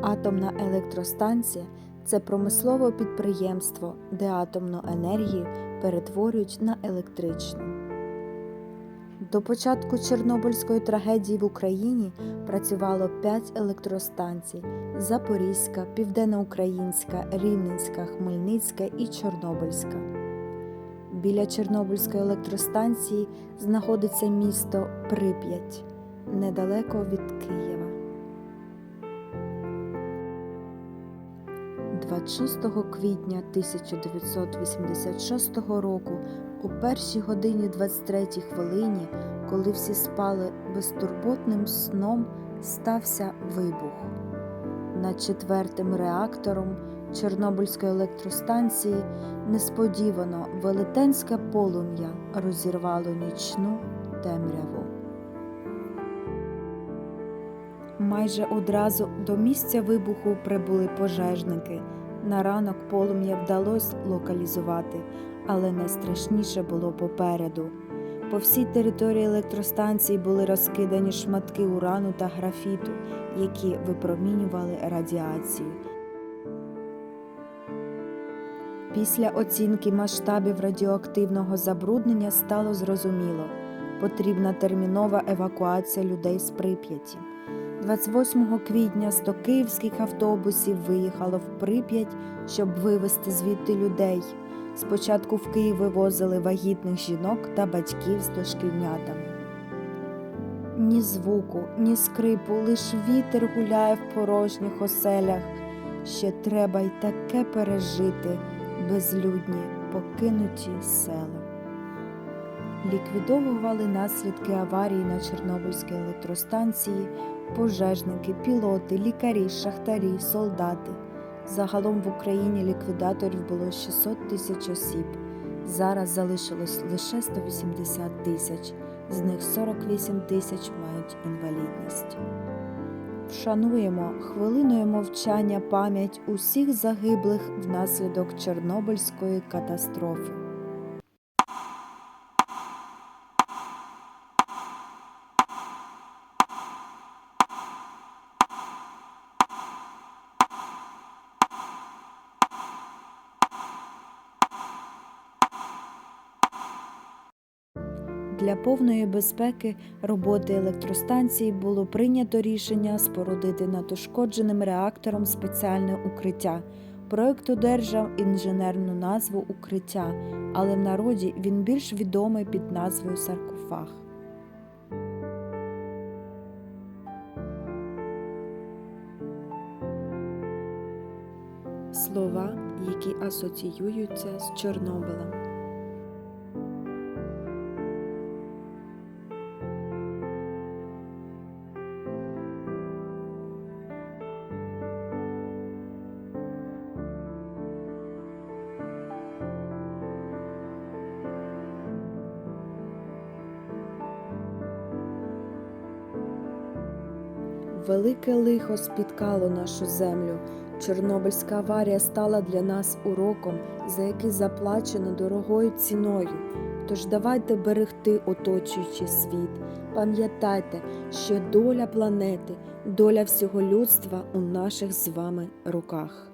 Атомна електростанція це промислове підприємство, де атомну енергію перетворюють на електричну. До початку Чорнобильської трагедії в Україні працювало 5 електростанцій: Запорізька, Південноукраїнська, Рівненська, Хмельницька і Чорнобильська. Біля Чорнобильської електростанції знаходиться місто Прип'ять, недалеко від Києва. 26 квітня 1986 року у першій годині 23 хвилині, коли всі спали безтурботним сном, стався вибух. Над четвертим реактором Чорнобильської електростанції несподівано велетенське полум'я розірвало нічну темряву. Майже одразу до місця вибуху прибули пожежники. На ранок полум'я вдалося локалізувати, але найстрашніше було попереду. По всій території електростанції були розкидані шматки урану та графіту, які випромінювали радіацію. Після оцінки масштабів радіоактивного забруднення стало зрозуміло, потрібна термінова евакуація людей з Прип'яті. 28 квітня 100 київських автобусів виїхало в Прип'ять, щоб вивезти звідти людей. Спочатку в Київ вивозили вагітних жінок та батьків з дошкільнятами. Ні звуку, ні скрипу, лиш вітер гуляє в порожніх оселях. Ще треба й таке пережити, безлюдні, покинуті села. Ліквідовували наслідки аварії на Чорнобильській електростанції пожежники, пілоти, лікарі, шахтарі, солдати. Загалом в Україні ліквідаторів було 600 тисяч осіб. Зараз залишилось лише 180 тисяч, з них 48 тисяч мають інвалідність. Вшануємо хвилиною мовчання пам'ять усіх загиблих внаслідок Чорнобильської катастрофи. Для повної безпеки роботи електростанції було прийнято рішення спорудити над ушкодженим реактором спеціальне укриття. Проект одержав інженерну назву Укриття, але в народі він більш відомий під назвою саркофаг. Слова, які асоціюються з Чорнобилем. Велике лихо спіткало нашу землю. Чорнобильська аварія стала для нас уроком, за який заплачено дорогою ціною. Тож давайте берегти оточуючий світ. Пам'ятайте, що доля планети, доля всього людства у наших з вами руках.